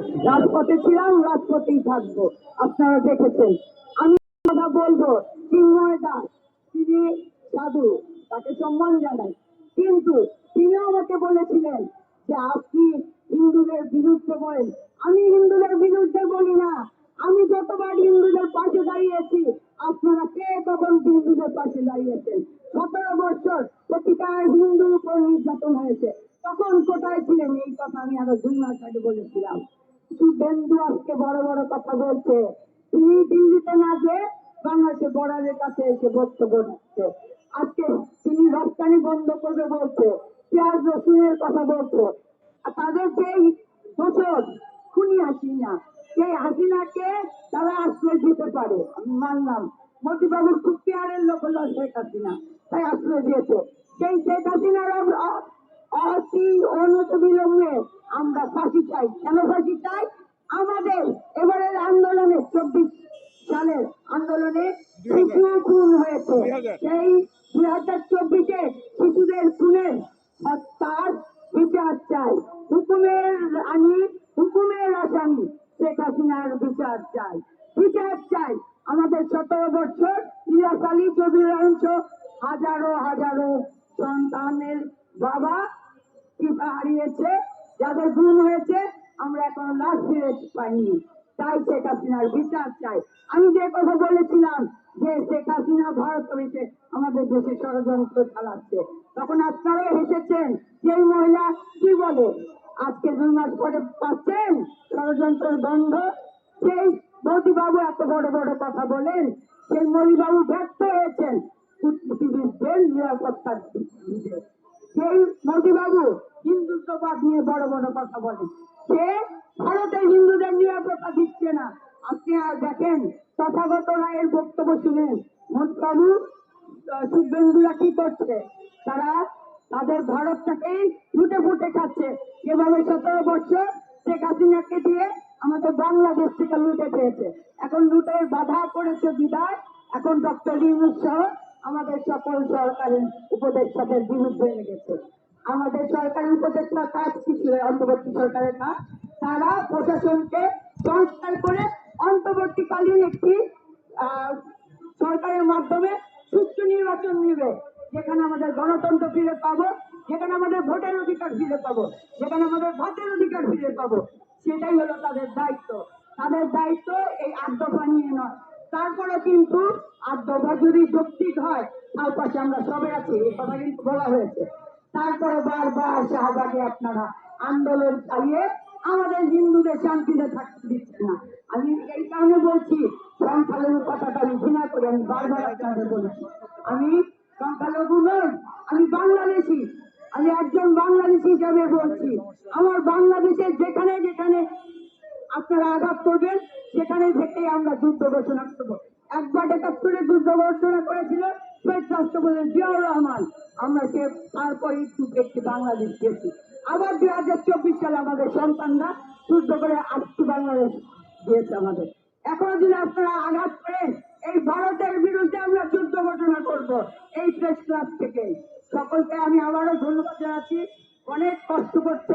রাজপথে ছিলাম, রাজপথেই থাকব। আপনারা দেখেছেন, আমি কথা বলব চিন্ময় দাস। তিনি সাধু, তাকে সম্মান জানাই। কিন্তু তিনি আমাকে বলেছিলেন যে, আপনি হিন্দুদের বিরুদ্ধে বলেন। আমি হিন্দুদের বিরুদ্ধে বলি না। আমি যতবার হিন্দুদের পাশে দাঁড়িয়েছি, আপনারা কে কখন হিন্দুদের পাশে দাঁড়িয়েছেন? সতেরো বছর প্রতিটা হিন্দুর উপর নির্যাতন হয়েছে। তখন কোথায় ছিলেন? এই কথা আমি আরও দুই মাস আগে বলেছিলাম। শুভেন্দু আজকে বড় বড় কথা বলছে। তিনি দিল্লিতে না যে বাংলাদেশের বর্ডারের কাছে এসে বক্তব্য দিচ্ছে। আজকে তিনি রপ্তানি বন্ধ করবে বলছে, পেঁয়াজ, রসুনের কথা বলছে। তাদের যেই বছর খুনি হাসিনা সেই হাসিনাকে তারা আশ্রয় দিতে পারে, আমি মানলাম। মোদিবাবুর খুব পেয়ারের লোক হলো শেখ হাসিনা, তাই আশ্রয় দিয়েছে। সেই শেখ হাসিনার অতি অনত বিলম্বে আমরা ফাঁসি চাই। কেন ফাঁসি চাই? আমাদের এবারের আন্দোলনে চব্বিশ সালের আন্দোলনে শিশু খুন হয়েছে। সেই দুই হাজার চব্বিশে শিশুদের খুনের হত্যার বিচার চাই। হুকুমের আমি হুকুমের আসামি শেখ হাসিনার বিচার চাই। বিচার চাই। আমাদের সতেরো বছর ইলিয়াস আলী চৌধুরী হাজারো হাজারো সন্তানের বাবা হারিয়েছে? যাদের গুণ হয়েছে, আমরা এখন লাশ ফিরে পাইনি। তাই শেখ হাসিনার বিচার চাই। আমি যে কথা বলেছিলাম যে শেখ হাসিনা ভারত হয়েছে আমাদের দেশে ষড়যন্ত্র চালাচ্ছে, তখন আপনারাও হেসেছেন সেই মহিলা কি বলে? আজকে দুই মাস পরে পাচ্ছেন ষড়যন্ত্রের গন্ধ? সেই মোদীবাবু এত বড় বড় কথা বলেন, সেই মোদীবাবু ব্যর্থ হয়েছেন। কূটনীতিবিদদের নিরাপত্তার সেই মোদীবাবু হিন্দুত্ববাদ নিয়ে বড় বড় কথা বলেন সে ভারতে হিন্দুদের নিরাপত্তা দিচ্ছে না। আপনি আর দেখেন, তথাগত রায়ের বক্তব্য শুনেন মোদবাবু শুভেন্দুরা কি করছে? তারা তাদের ভারতটাকেই লুটে ফুটে খাচ্ছে। যেভাবে সতেরো বছর শেখ হাসিনাকে দিয়ে আমাদের বাংলাদেশ থেকে লুটে পেয়েছে এখন লুটের বাধা করেছে বিদায় এখন ডক্টর ইউনুস সহ আমাদের সকল সরকারি উপদেষ্টাদের বিরুদ্ধে লেগেছে। আমাদের সরকারি উপদেষ্টার কাজ কি ছিল অন্তর্বর্তী সরকারের কাজ? তারা প্রশাসনকে সংস্কার করে অন্তর্বর্তীকালীন একটি সরকারের মাধ্যমে সুষ্ঠু নির্বাচন নিবে। যেখানে আমাদের গণতন্ত্র ফিরে পাবো, যেখানে আমাদের ভোটের অধিকার ফিরে পাবো, যেখানে আমাদের ভাতের অধিকার ফিরে পাবো, সেটাই হলো তাদের দায়িত্ব। তাদের দায়িত্ব এই আট দফা নিয়ে নয়। তারপরে কিন্তু আট দফা যদি যৌক্তিক হয়, তার পাশে আমরা সবে আছি, এই কথা কিন্তু বলা হয়েছে। তারপরে বারবার শাহবাগে আপনারা আন্দোলন চালিয়ে আমাদের হিন্দুদের শান্তিতে থাকতে দিচ্ছেন না। আমি এই কারণে বলছি, সংখ্যালঘু কথাটা আমি ঘৃণা করি, আমি বারবার আপনাদের বলেছি। আমি সংখ্যালঘু নই, আমি বাংলাদেশি। আমি একজন বাংলাদেশি হিসাবে বলছি, আমার বাংলাদেশের যেখানে যেখানে আপনারা আঘাত করবেন, সেখানে থেকেই আমরা যুদ্ধ ঘোষণা করব। একবার একাত্তরে যুদ্ধ ঘোষণা করেছিল শহীদ রাষ্ট্রপতি জিয়াউর রহমান। আমরা সে তারপরে একটু একটি বাংলাদেশ গেছি। আবার দুই হাজার চব্বিশ সালে আমাদের সন্তানরা যুদ্ধ করে আটটি বাংলাদেশ দিয়েছে আমাদের। এখনও যদি আপনারা আঘাত করেন, এই ভারতের বিরুদ্ধে আমরা যুদ্ধ ঘটনা করব, এই প্রেস ক্লাব থেকে। সকলকে আমি আবারও ধন্যবাদ জানাচ্ছি। অনেক কষ্ট করছে